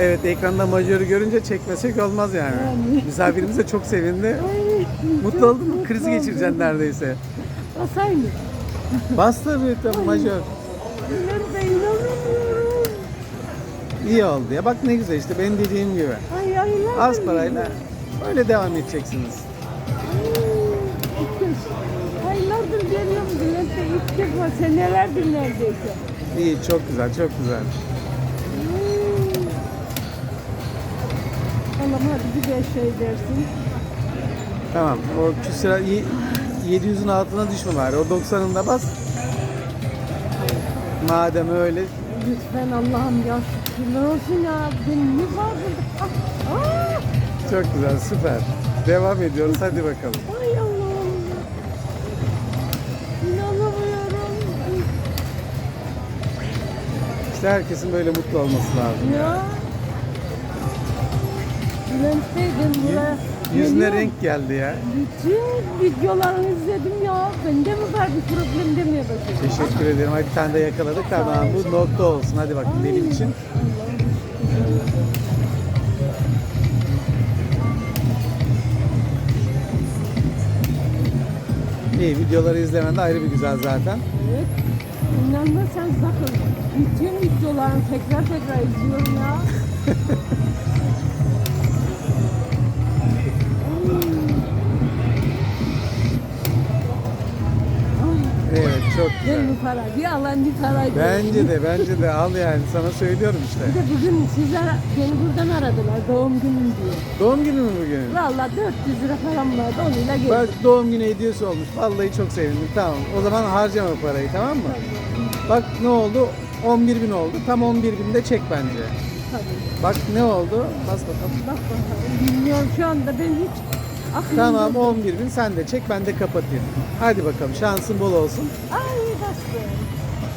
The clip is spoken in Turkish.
Evet ekranda majörü görünce çekmesek olmaz yani. Yani. Misafirimiz de çok sevindi. Ay, Mutlu çok oldun mu? Kriz geçireceksin neredeyse. Basayım mı? Bas tabii majör. Ben inanamıyorum. İyi oldu ya. Bak ne güzel işte benim dediğim gibi. Ay aylardır. Az parayla öyle devam edeceksiniz. Ay, Aylardır geliyorum Bülent'e ilk defa senelerdir neredeyse. İyi çok güzel çok güzel. Allah'ım hadi bir de şey dersin. Tamam o küsura y- 700'ün altına düşme bari. O 90'ında bas. Madem öyle Lütfen Allah'ım ya şükürler olsun ya. Benim ne var burada? Ah, ah, çok güzel süper. Devam ediyoruz hadi bakalım. ay Allah'ım. İnanamıyorum. İşte herkesin böyle mutlu olması lazım. Ya. Bülent Ben buraya Yüzüne geliyorum. renk geldi ya. Bütün videolarını izledim ya. Bende mi var bir problem demeye başladım. Teşekkür ederim. Hadi bir tane de yakaladık. Tamam bu nokta olsun. Hadi bakayım benim için. İyi videoları izlemen de ayrı bir güzel zaten. Evet. İnanmazsanız bakın. Bütün videolarını tekrar tekrar izliyorum Evet çok güzel. Ben bu para bir alan bir para. Bence de bence de al yani sana söylüyorum işte. Bir de bugün sizler beni buradan aradılar doğum günüm diye. Doğum günü mü bugün? Valla 400 lira param vardı onunla geldim. Bak doğum günü hediyesi olmuş. Vallahi çok sevindim. Tamam. O zaman harcama parayı tamam mı? Bak ne oldu? 11 bin oldu. Tam 11 bin de çek bence. Tabii. Bak ne oldu? Bas bakalım. Bak bakalım. Bilmiyorum şu anda ben hiç aklımda. Tamam 11 bin sen de çek ben de kapatayım. Hadi bakalım şansın bol olsun. Ay bastı.